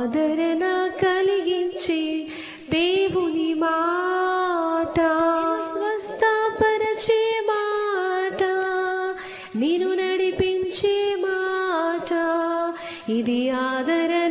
ఆదరణ కలిగించే దేవుని మాట. స్వస్థపరచే మాట. నేను నడిపించే మాట. ఇది ఆదరణ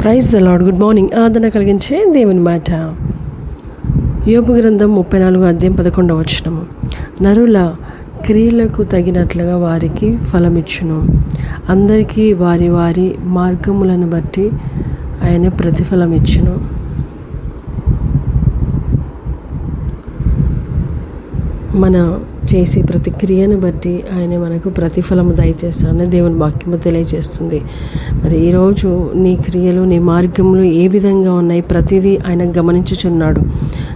praise the lord good morning ఆదరణ కలిగించే దేవుని మాట. యోపు గ్రంథం ముప్పై నాలుగు అధ్యాయం పదకొండవ వచనము. నరుల క్రియలకు తగినట్లుగా వారికి ఫలమిచ్చును. అందరికీ వారి వారి మార్గములను బట్టి ఆయన ప్రతిఫలం ఇచ్చును మన చేసే ప్రతి క్రియను బట్టి ఆయన మనకు ప్రతిఫలము దయచేస్తానని దేవుని వాక్యము తెలియజేస్తుంది. మరి ఈరోజు నీ క్రియలు నీ మార్గములు ఏ విధంగా ఉన్నాయి? ప్రతిదీ ఆయన గమనించుచున్నాడు.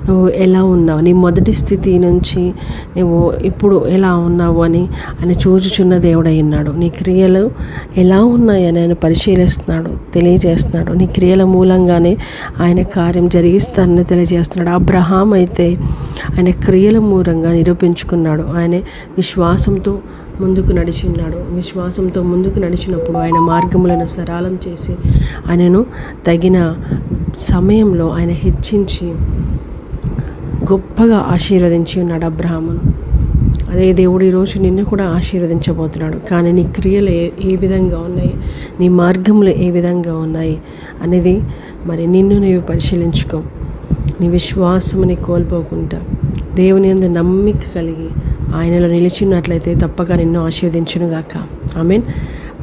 నువ్వు ఎలా ఉన్నావు? నీ మొదటి స్థితి నుంచి నువ్వు ఇప్పుడు ఎలా ఉన్నావు అని ఆయన చూచుచున్న దేవుడై ఉన్నాడు. నీ క్రియలు ఎలా ఉన్నాయని ఆయన పరిశీలిస్తున్నాడు తెలియజేస్తున్నాడు. నీ క్రియల మూలంగానే ఆయన కార్యం జరిగిస్తానని తెలియజేస్తున్నాడు. అబ్రహాం అయితే ఆయన క్రియల మూలంగా నిరూపించుకున్నాడు. ఆయన విశ్వాసంతో ముందుకు నడిచిన్నాడు. విశ్వాసంతో ముందుకు నడిచినప్పుడు ఆయన మార్గములను సరళం చేసి ఆయనను తగిన సమయంలో ఆయన హెచ్చించి గొప్పగా ఆశీర్వదించి ఉన్నాడు అబ్రహామును అదే దేవుడు ఈరోజు నిన్ను కూడా ఆశీర్వదించబోతున్నాడు. కానీ నీ క్రియలు ఏ ఏ విధంగా ఉన్నాయి? నీ మార్గములు ఏ విధంగా ఉన్నాయి? అనేది మరి నిన్ను నీవు పరిశీలించుకో. నీ విశ్వాసముని కోల్పోకుండా దేవుని అందు నమ్మిక కలిగి ఆయనలో నిలిచినట్లయితే తప్పక నిన్ను ఆశీర్వదించునుగాక. మీన్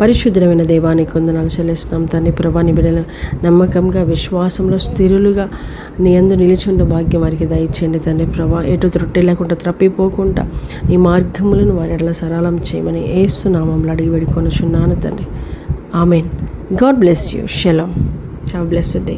పరిశుద్ధమైన దేవానికి కొందనాలు చెల్లిస్తున్నాం. తండ్రి ప్రభాని బిడ్డలు నమ్మకంగా విశ్వాసంలో స్థిరులుగా నీ అందు నిలిచుండే భాగ్యం వారికి దయచేయండి తండ్రి ప్రభా. ఎటు త్రొట్టి లేకుండా త్రప్పిపోకుండా నీ మార్గములను వారి ఎడల సరళం చేయమని ఏస్తున్నామంలో అడిగి వేడుకొనుచున్నాను తండ్రి. Amen. God bless you. షెలం have blessed day.